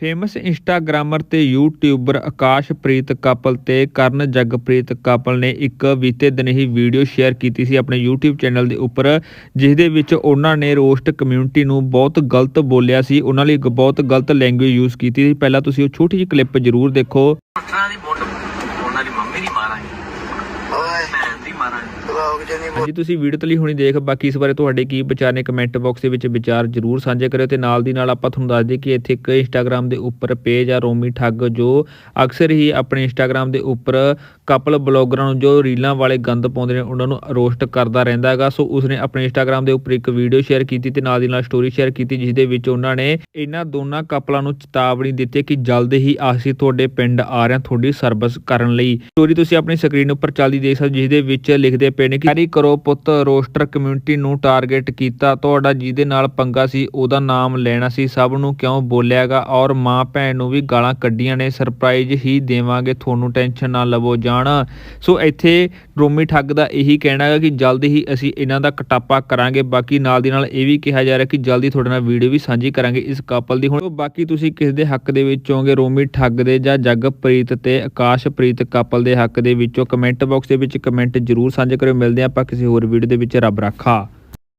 Famous ਇੰਸਟਾਗ੍ਰਾਮਰ ਤੇ YouTuber Akashpreet couple ਤੇ ਕਰਨ ਜਗਪ੍ਰੀਤ ਕਪਲ ਨੇ ਇੱਕ ਬੀਤੇ ਦਿਨ ਹੀ ਵੀਡੀਓ ਸ਼ੇਅਰ ਕੀਤੀ ਸੀ ਆਪਣੇ YouTube ਚੈਨਲ ਦੇ ਉੱਪਰ ਜਿਸ ਦੇ ਵਿੱਚ ਉਹਨਾਂ ਨੇ ਰੋਸਟ ਕਮਿਊਨਿਟੀ ਨੂੰ ਬਹੁਤ ਗਲਤ ਬੋਲਿਆ ਸੀ। ਉਹਨਾਂ ਲਈ ਇੱਕ ਬਹੁਤ ਗਲਤ ਲੈਂਗੁਏਜ ਯੂਜ਼ ਕੀਤੀ ਸੀ। ਪਹਿਲਾਂ ਤੁਸੀਂ ਉਹ ਛੋਟੀ ਜਿਹੀ ਕਲਿੱਪ ਜ਼ਰੂਰ ਦੇਖੋ। ਉਹਨਾਂ ਦੀ ਮੰਮੀ ਦੀ ਮਾਰਾਂਗੇ ਓਏ। ਹਾਂਜੀ ਤੁਸੀਂ ਵੀਡੀਓ ਤਲੀ ਹੁਣੀ ਦੇਖ ਬਾਕੀ ਇਸ ਬਾਰੇ ਤੁਹਾਡੇ ਕੀ ਵਿਚਾਰ ਨੇ ਕਮੈਂਟ ਬਾਕਸ ਦੇ ਵਿੱਚ ਵਿਚਾਰ ਜ਼ਰੂਰ ਸਾਂਝੇ ਕਰਿਓ ਤੇ ਨਾਲ ਦੀ ਨਾਲ ਆਪਾਂ ਤੁਹਾਨੂੰ ਦੱਸ ਦਈਏ ਕਿ ਇੱਥੇ ਇੱਕ ਇੰਸਟਾਗ੍ਰam ਦੇ ਉੱਪਰ ਪੇਜ ਆ ਰੋਮੀ ਠੱਗ ਜੋ ਅਕਸਰ ਹੀ ਆਪਣੇ ਇੰਸਟਾਗ੍ਰam ਦੇ ਉੱਪਰ ਕਪਲ ਬਲੌਗਰਾਂ ਨੂੰ ਜੋ ਰੀਲਾਂ ਵਾਲੇ ਗੰਦ ਪਾਉਂਦੇ ਨੇ ਉਹਨਾਂ ਨੂੰ ਰੋਸਟ ਕਰਦਾ ਰਹਿੰਦਾ ਹੈਗਾ। ਸੋ ਉਸਨੇ ਆਪਣੇ ਇੰਸਟਾਗ੍ਰam ਦੇ ਉੱਪਰ ਇੱਕ ਵੀਡੀਓ ਸ਼ੇਅਰ ਕੀਤੀ ਤੇ ਨਾਲ ਦੀ ਨਾਲ ਸਟੋਰੀ ਸ਼ੇਅਰ ਕੀਤੀ ਜਿਸ ਦੇ ਵਿੱਚ ਉਹਨਾਂ ਨੇ ਇਹਨਾਂ ਦੋਨਾਂ ਕਪਲਾਂ ਨੂੰ ਚੇਤਾਵਨੀ ਦਿੱਤੀ ਕਿ ਜਲਦ ਹੀ ਅਸੀਂ ਤੁਹਾਡੇ ਪਿੰਡ ਆ ਰਹੇ ਹਾਂ ਤੁਹਾਡੀ ਸਰਵਿਸ ਕਰਨ ਲਈ। ਸਟੋਰੀ ਤੁਸੀਂ ਆਪਣੀ ਸਕਰੀਨ ਉੱਪਰ ਚੱਲਦੀ ਦੇਖ ਸਕਦੇ ਹੋ, ਜਿਸ ਦੇ ਵਿੱਚ ਲਿਖਦੇ ਪਏ ਨੇ ਕਿ ਜਾਰੀ ਕਰੋ ਪੁੱਤ, ਰੋਸਟਰ ਕਮਿਊਨਿਟੀ ਨੂੰ ਟਾਰਗੇਟ ਕੀਤਾ। ਤੁਹਾਡਾ ਜਿਹਦੇ ਨਾਲ ਪੰਗਾ ਸੀ, ਉਹਦਾ ਨਾਮ ਲੈਣਾ ਸੀ। ਸਭ ਨੂੰ ਕਿਉਂ ਬੋਲਿਆਗਾ? ਔਰ ਮਾਂ ਭੈਣ ਨੂੰ ਵੀ ਗਾਲਾਂ ਕੱਢੀਆਂ ਨੇ। ਸਰਪ੍ਰਾਈਜ਼ ਹੀ ਦੇਵਾਂਗੇ, ਤੁਹਾਨੂੰ ਟੈਨਸ਼ਨ ਨਾ ਲਵੋ ਜਾਣ ਸੋ ਇੱਥੇ ਰੋਮੀ ਠੱਗ ਦਾ ਇਹੀ ਕਹਿਣਾ ਹੈ ਕਿ ਜਲਦੀ ਹੀ ਅਸੀਂ ਇਹਨਾਂ ਦਾ ਕਟਾਪਾ ਕਰਾਂਗੇ। ਬਾਕੀ ਨਾਲ ਦੀ ਨਾਲ ਇਹ ਵੀ ਕਿਹਾ ਜਾ ਰਿਹਾ ਕਿ ਜਲਦੀ ਤੁਹਾਡੇ ਨਾਲ ਵੀਡੀਓ ਵੀ ਸਾਂਝੀ ਕਰਾਂਗੇ ਇਸ ਕਪਲ ਦੀ। ਹੁਣ ਬਾਕੀ ਤੁਸੀਂ ਕਿਸ ਦੇ ਹੱਕ ਦੇ ਵਿੱਚ ਹੋਗੇ, ਰੋਮੀ ਠੱਗ ਦੇ ਜਾਂ ਜਗਪ੍ਰੀਤ ਤੇ ਆਕਾਸ਼ਪ੍ਰੀਤ ਕਪਲ ਦੇ ਹੱਕ ਦੇ ਵਿੱਚੋਂ ਕਮੈਂਟ ਬਾਕਸ ਦੇ ਵਿੱਚ ਕਮੈਂਟ ਜ਼ਰੂਰ ਸਾਂਝੇ ਕਰਿਓ ਮਿਲਦੇ ਹਾਂ ਆਪਾਂ ਕਿਸੇ ਹੋਰ ਵੀਡੀਓ ਦੇ ਵਿੱਚ। ਰੱਬ ਰਾਖਾ।